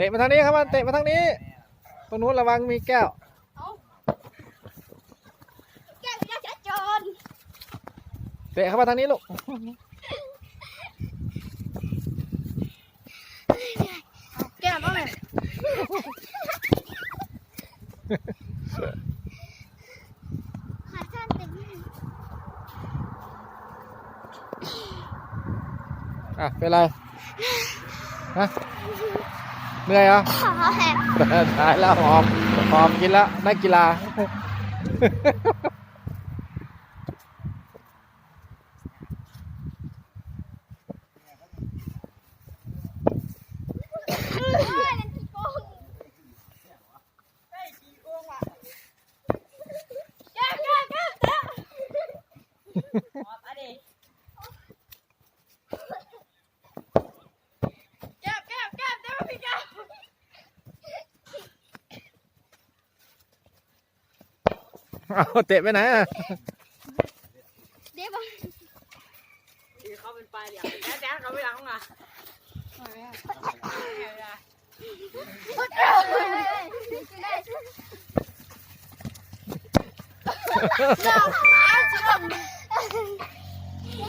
เตะมาทางนี้ครับมันเตะมาทางนี้ตรงนู้นระวังมีแก้วแก้วยักษ์ชัดจนเตะเข้ามาทางนี้ลูกแก้วต้องไหนขาสั้นเต็มอะเป็นไรฮะ เหนื่อยเหรอขาแหกตายแล้วหอมหอมกินแล้วนักกีฬานั่นกี่โกงแเอาเตะไปไหนะเดี๋ยวบเขาเป็นปลาเหลี่ยมแจ๊ะแเขาไม่รังอะเอา